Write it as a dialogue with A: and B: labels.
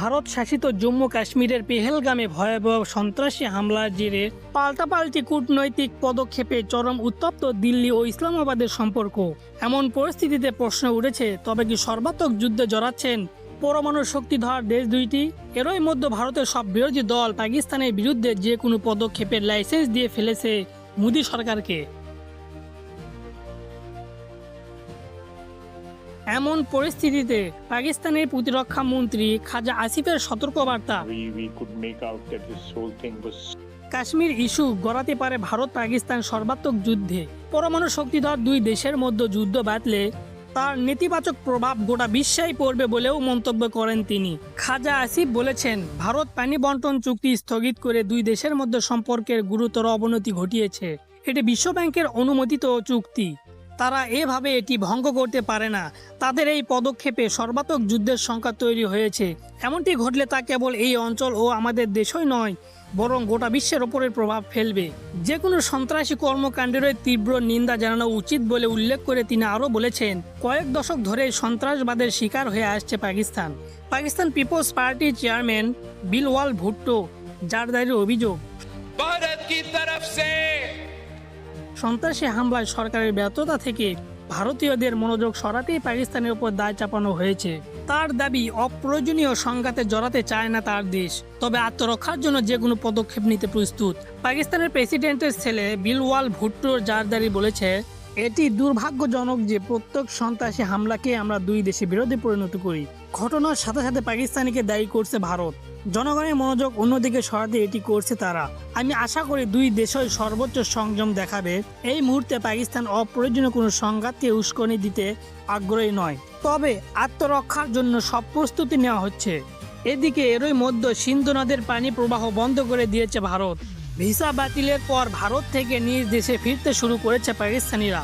A: ভারত শাসিত জম্মু কাশ্মীরের পেহেলগামে ভয়াবহ সন্ত্রাসী হামলার জেরে পাল্টাপাল্টি কূটনৈতিক পদক্ষেপে চরম উত্তপ্ত দিল্লি ও ইসলামাবাদের সম্পর্ক। এমন পরিস্থিতিতে প্রশ্ন উঠেছে, তবে কি সর্বাত্মক যুদ্ধে জড়াচ্ছেন পরমাণু শক্তিধর দেশ দুইটি? এরই মধ্যে ভারতের সব বিরোধী দল পাকিস্তানের বিরুদ্ধে যে কোনো পদক্ষেপের লাইসেন্স দিয়ে ফেলেছে মোদী সরকারকে। এমন পরিস্থিতিতে পাকিস্তানের প্রতিরক্ষা মন্ত্রী খাজা আসিফের সতর্কবার্তা। কাশ্মীর ইস্যু গড়াতে পারে ভারত পাকিস্তান সর্বাত্মক যুদ্ধে। পরমাণু শক্তিধর দুই দেশের মধ্যে যুদ্ধ বাঁধলে তার নেতিবাচক প্রভাব গোটা বিশ্বেই পড়বে বলেও মন্তব্য করেন তিনি। খাজা আসিফ বলেছেন ভারত পানি বন্টন চুক্তি স্থগিত করে দুই দেশের মধ্যে সম্পর্কের গুরুতর অবনতি ঘটিয়েছে। এটি বিশ্বব্যাংকের অনুমোদিত চুক্তি। তারা এভাবে এটি ভঙ্গ করতে পারে না। তাদের এই পদক্ষেপে সর্বাত্মক যুদ্ধের সংখ্যা তৈরি হয়েছে। এমনটি ঘটলে তা কেবল এই অঞ্চল ও আমাদের দেশই নয়, বরং গোটা বিশ্বের ওপরে প্রভাব ফেলবে। যে কোনো সন্ত্রাসী কর্মকাণ্ডেরই তীব্র নিন্দা জানানো উচিত বলে উল্লেখ করে তিনি আরও বলেছেন, কয়েক দশক ধরে সন্ত্রাসবাদের শিকার হয়ে আসছে পাকিস্তান। পাকিস্তান পিপলস পার্টির চেয়ারম্যান বিলওয়াল ভুট্টো, যার দায়ের অভিযোগ
B: ভারত কি তরফ সে
A: সন্ত্রাসী হামলায় সরকারের ব্যর্থতা থেকে ভারতীয়দের মনোযোগ সরাতেই পাকিস্তানের উপর দায় চাপানো হয়েছে। তার দাবি অপ্রয়োজনীয় সংঘাতে জড়াতে চায় না তার দেশ। তবে আত্মরক্ষার জন্য যে কোনো পদক্ষেপ নিতে প্রস্তুত। পাকিস্তানের প্রেসিডেন্টের ছেলে বিলওয়াল ভুট্টোর জারদারি বলেছে এটি দুর্ভাগ্যজনক যে প্রত্যেক সন্ত্রাসী হামলাকে আমরা দুই দেশে বিরোধী পরিণত করি। ঘটনার সাথে সাথে পাকিস্তানিকে দায়ী করছে ভারত। জনগণের মনোযোগ অন্যদিকে সরাতে এটি করছে তারা। আমি আশা করি দুই দেশই সর্বোচ্চ সংযম দেখাবে। এই মুহূর্তে পাকিস্তান অপ্রয়োজনীয় কোনো সংঘাতকে উস্কনি দিতে আগ্রহী নয়। তবে আত্মরক্ষার জন্য সব প্রস্তুতি নেওয়া হচ্ছে। এদিকে এরই মধ্যে সিন্ধু নদের পানি প্রবাহ বন্ধ করে দিয়েছে ভারত। ভিসা বাতিলের পর ভারত থেকে নিজ দেশে ফিরতে শুরু করেছে পাকিস্তানিরা।